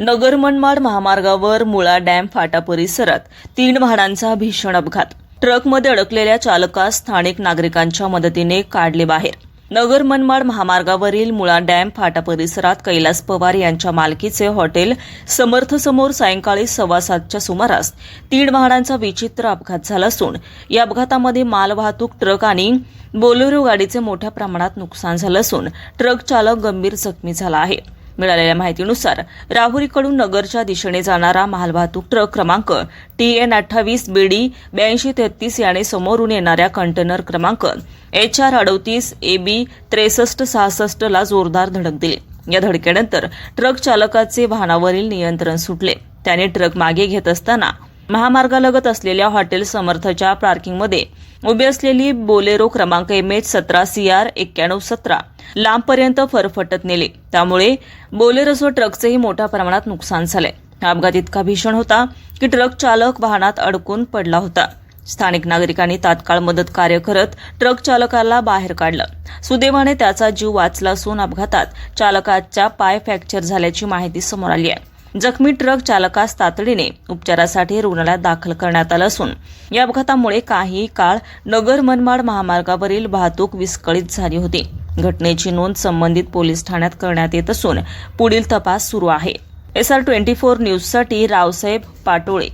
नगर मनमाड महामार्गावर मुळा डॅम फाटा परिसरात तीन वाहनांचा भीषण अपघात. ट्रकमध्ये अडकलेल्या चालकास स्थानिक नागरिकांच्या मदतीने काढले बाहेर. नगर मनमाड महामार्गावरील मुळा डॅम फाटा परिसरात कैलास पवार यांच्या मालकीचे हॉटेल समर्थसमोर सायंकाळी सव्वा सातच्या सुमारास तीन वाहनांचा विचित्र अपघात झाला असून या अपघातामध्ये मालवाहतूक ट्रक आणि बोलेरो गाडीचे मोठ्या प्रमाणात नुकसान झालं असून ट्रक चालक गंभीर जखमी झाला आहे. मिळालेल्या माहितीनुसार राहुरीकडून नगरच्या दिशेने जाणारा मालवाहतूक ट्रक क्रमांक टी एन अठ्ठावीस बीडी ब्याऐंशी तेहतीस याने समोरून येणाऱ्या कंटेनर क्रमांक एच आर अडतीस ए बी त्रेसष्ट सहासष्ट ला जोरदार धडक दिली. या धडकेनंतर ट्रक चालकाचे वाहनावरील नियंत्रण सुटले. त्याने ट्रक मागे घेत असताना महामार्गालगत असलेल्या हॉटेल समर्थच्या पार्किंगमध्ये उभी असलेली बोलेरो क्रमांक एम एच सतरा सी आर एक्क्याण्णव सतरा लांबपर्यंत फरफटत नेले. त्यामुळे बोलेरोसह ट्रकचेही मोठ्या प्रमाणात नुकसान झालंय. हा अपघात इतका भीषण होता की ट्रक चालक वाहनात अडकून पडला होता. स्थानिक नागरिकांनी तात्काळ मदत कार्य करत ट्रक चालकाला बाहेर काढलं. सुदैवाने त्याचा जीव वाचला असून अपघातात चालकाचा पाय फ्रॅक्चर झाल्याची माहिती समोर आली आहे. जखमी ट्रक चालकास तातडीने उपचारासाठी रुग्णालयात दाखल करण्यात आलं असून या अपघातामुळे काही काळ नगर मनमाड महामार्गावरील वाहतूक विस्कळीत झाली होती. घटनेची नोंद संबंधित पोलीस ठाण्यात करण्यात येत असून पुढील तपास सुरू आहे. एस आर ट्वेंटी फोर न्यूजसाठी रावसाहेब पाटोळे.